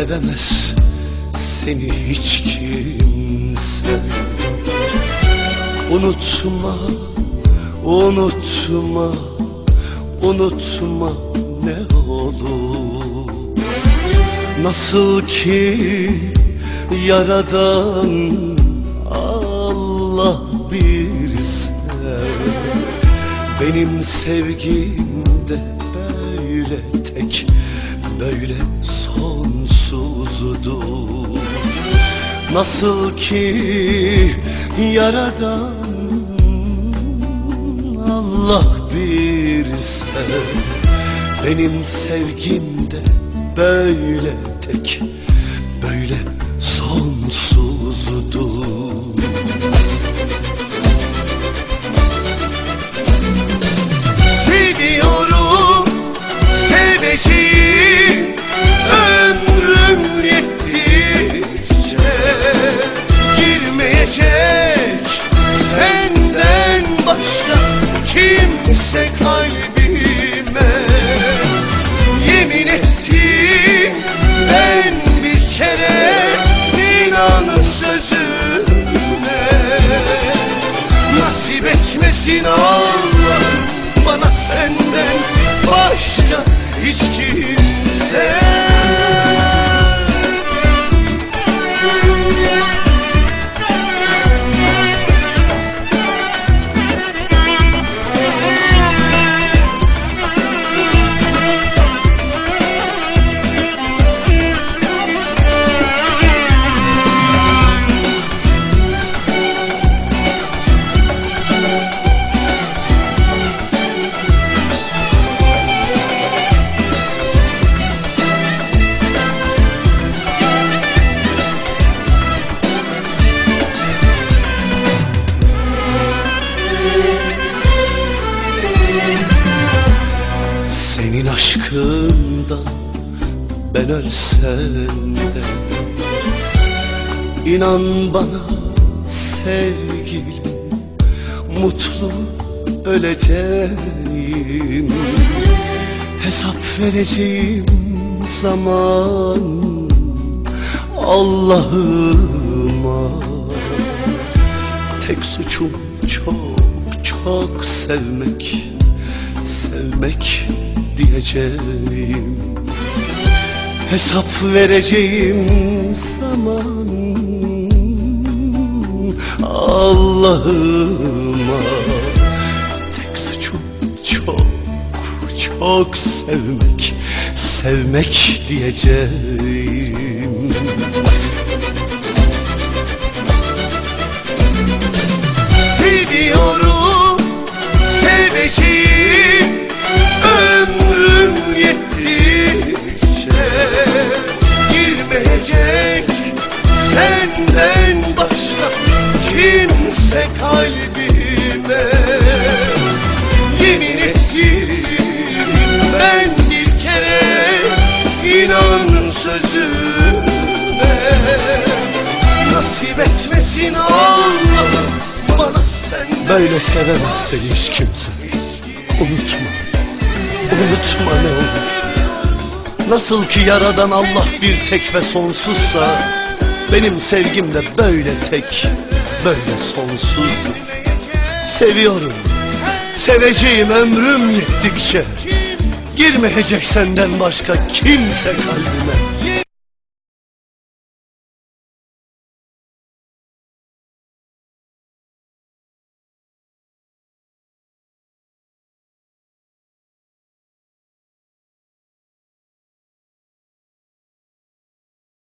sevemez seni hiç kimse. Unutma, unutma, unutma ne olur. Nasıl ki yaradan Allah bir sev Benim sevgim de böyle tek Böyle sonsuzdur Nasıl ki yaradan Allah bir sev Benim sevgim de böyle tek Böyle sonsuzdur Girmeyecek senden başka kimse kalbime Yemin ettim ben bir kere inan sözüme Nasip etmesin Allah'ım aşkından ben ölsem de. İnan bana sevgilim Mutlu öleceğim. Hesap vereceğim zaman Allah'ıma. Tek suçum çok çok sevmek Sevmek diyeceğim Hesap vereceğim zaman Allah'ıma Tek suçum çok çok sevmek Sevmek diyeceğim Girmeyecek senden başka kimse kalbime. Yemin ettim ben bir kere inan sözüme. Nasip etmesin Allah'ım bana senden Böyle sevemez seni hiç kimse. Unutma. Unutma ne olur Nasıl ki yaradan Allah bir tek ve sonsuzsa Benim sevgim de böyle tek Böyle sonsuzdur Seviyorum Seveceğim ömrüm yettikçe. Girmeyecek senden başka kimse kalbime